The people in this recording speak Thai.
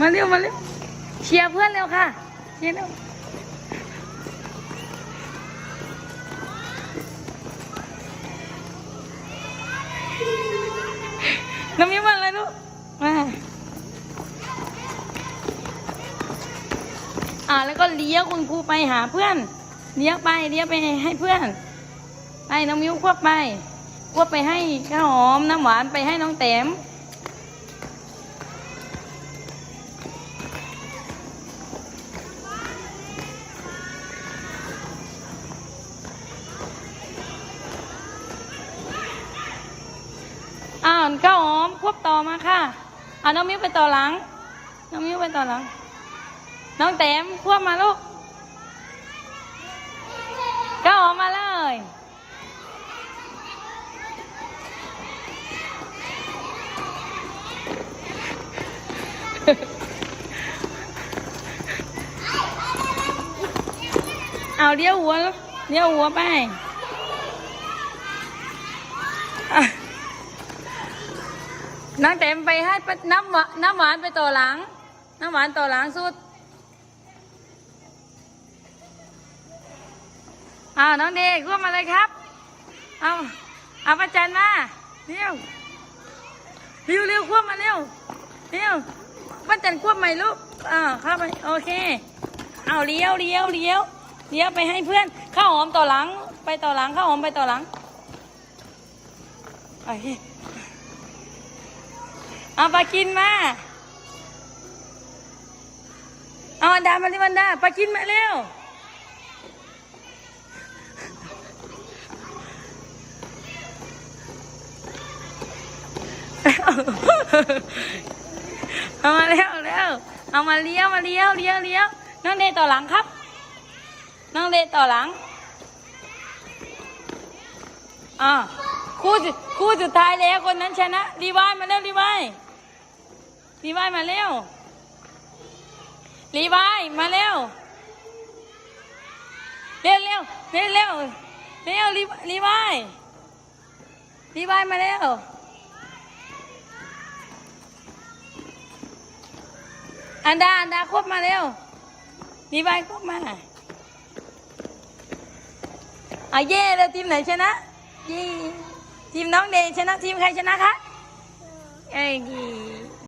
มาเร็วมาเร็วเชียร์เพื่อนเร็วค่ะเชียร์เร็วน้ำมิ้วมาเลยลูกมาอ่าแล้วก็เลี้ยวคุณครูไปหาเพื่อน เลี้ยวไปเลี้ยวไปให้เพื่อน ไปน้องมิ้วควบไปควบไปให้ข้าวหอมน้ำหวานไปให้น้องแต้ม อ้าวข้าวหอมควบต่อมาค่ะอ่าน้องมิ้วไปต่อหลัง น้องมิ้วไปต่อหลัง น้องแต้มควบมาลูกข้าวหอมมาเลยเอาเลี้ยวหัวเลี้ยวหัวไป น้องเต็มไปให้น้ำหวานน้ำหวานไปต่อหลัง น้ำหวานต่อหลังสุดอ้าวน้องเด็กร่วมมาเลยครับ เอาเอาประจันมาเร็วเร็วเร็วควบมาเร็วเร็วประจันควบใหม่ลูกอ่าเข้าไปโอเค เอาเลี้ยวเลี้ยวเลี้ยวเลี้ยวไปให้เพื่อนข้าวหอมต่อหลัง ไปต่อหลังข้าวหอมไปต่อหลังโอเค เอาปลากินมาเอาอันดามาที่วันดาปลากินมาเร็วเอามาเร็วเร็วเอามาเลี้ยวมาเลี้ยวเลี้ยวเลี้ยวน้องเดต่อหลังครับ น้องเดต่อหลังอ่าคู่สุดคู่สุดท้ายแล้วคนนั้นชนะรีวายมาเร็วรีวาย รีวายมาเร็ว รีวายมาเร็ว เร็วเร็วเร็วเร็วเร็วรีรีวายรีวายมาเร็วอันดาอันดาครบมาเร็วรีวายครบมาอะเย่แล้วทีมไหนชนะเย่ทีมน้องเดชนะทีมใครชนะคะเอ้ย